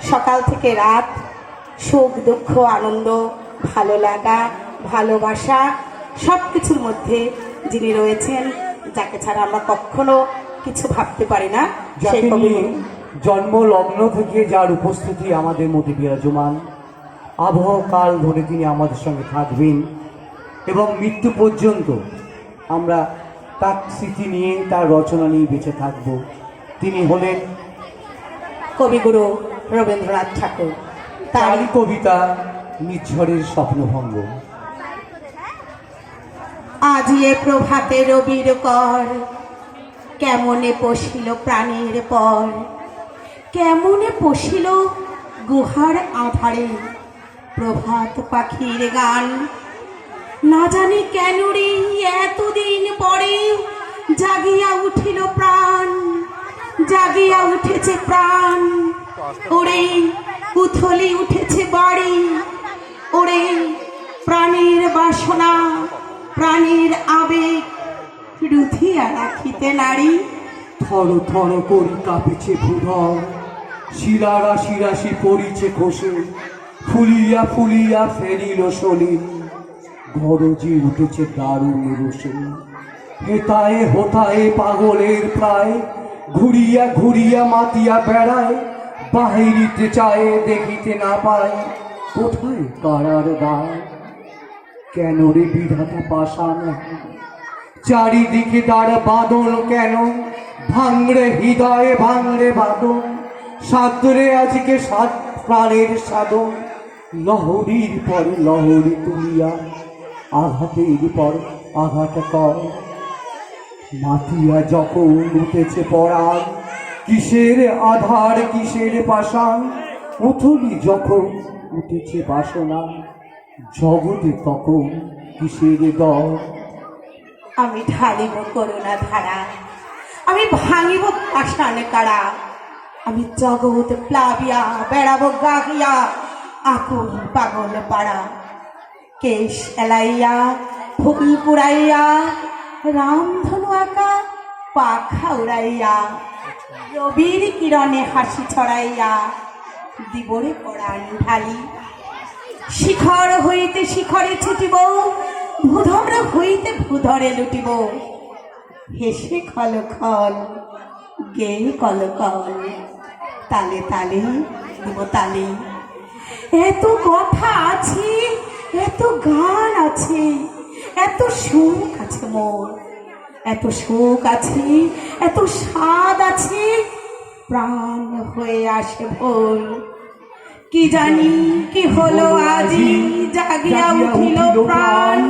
সকাল থেকে রাত সুখ দুঃখ আনন্দ ভালো লাগা ভালোবাসা সব কিছুর মধ্যে যিনি রয়েছেন যাকে ছাড়া আমরা কখনো কিছু ভাবতে পারি না সেই যাকে কবি। জন্ম লগ্ন থেকে যার উপস্থিতি আমাদের মধ্যে বিরাজমান আবহ কাল ধরে তিনি আমাদের সঙ্গে থাকবেন এবং মৃত্যু পর্যন্ত আমরা তার স্মৃতি নিয়ে তার রচনা নিয়ে বেঁচে থাকব। তিনি হলেন কবিগুরু রবীন্দ্রনাথ ঠাকুর। তারই কবিতা নিঝড়ের স্বপ্নভঙ্গ। আজ এ প্রভাতে রবির কর কেমনে পশিল প্রাণীর পর কেমনে পশিল গুহার আধারে প্রভাত পাখির গান। না জানি কেন রে এতদিন পরে জাগিয়া উঠেছে প্রাণ। ওরে উথলি উঠেছে বাড়ি। ওরে প্রাণীর বাসনা, প্রাণীর আবেগ। রুধিয়া রাখিতে নারী, থর থর করি কাঁপিছে ভূধর শিরা রাশি রাশি পড়িছে খসে, ফুলিয়া ফুলিয়া ফেরিল সলিল। গরজি উঠেছে দারুণ রোষে। হেতায়ে হোতায়ে পাগলের প্রায় ঘুরিয়া ঘুরিয়া মাতিয়া বেড়ায়, বাহিরিতে চায়, দেখিতে না পায়। কোথায় কারার দ্বার কেন রে বিধাতা পাশান চারিদিকে তার বাদল কেন? ভাঙড়ে হৃদয়ে ভাঙড়ে বাদল। সাদরে আজকে সাত প্রাণের সাধন লহরীর পর লহরী তুলিয়া, আঘাতের পর আঘাত কর। মাতিয়া যখন উঠেছে পরাণ, কিসের আধার, কিসের পাষাণ? উথলি যখন উঠেছে বাসনা, জগতে তখন কিসের দর আমি ঢালিব করুণা ধারা, আমি ভাঙিব পাষাণ কারা? আমি জগৎ প্লাবিয়া, বেড়াবো গাহিয়া, আকুল পাগল পাড়া। কেশ এলাইয়া ফুল পুরাইয়া রামধনু আঁকা পাখা উড়াইয়া, রবির কিরণে হাসি ছড়াইয়া দিবরে পড়ান ঢালি। শিখর হইতে শিখরে ছুটিব, ভূধর হইতে ভূধরে লুটিব। হেসে খল খল গে কল কল, তালে তালে দিব তালে। এত কথা আছে, এত গান আছে, এত সুখ আছে মোর। এত সুখ আছে এত স্বাদ আছে প্রাণ হয়ে আসে ভোর। কি জানি কি হলো আজি জাগিয়া উঠিল প্রাণ।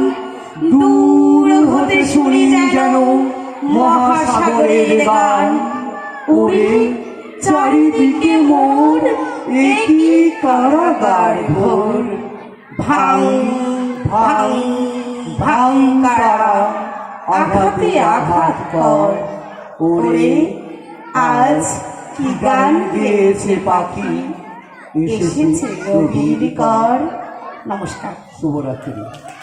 দূর হতে শুনি যেন মহাসাগরের গান। ওরে চারিদিকে মন একই কারাগার ঘোর ভাং ভাং ভাং কারা। আঘাতে আঘাত কর। ওরে আজ কি গান গেয়েছে পাখি? এসেছে গভীর কর। নমস্কার। শুভরাত্রি।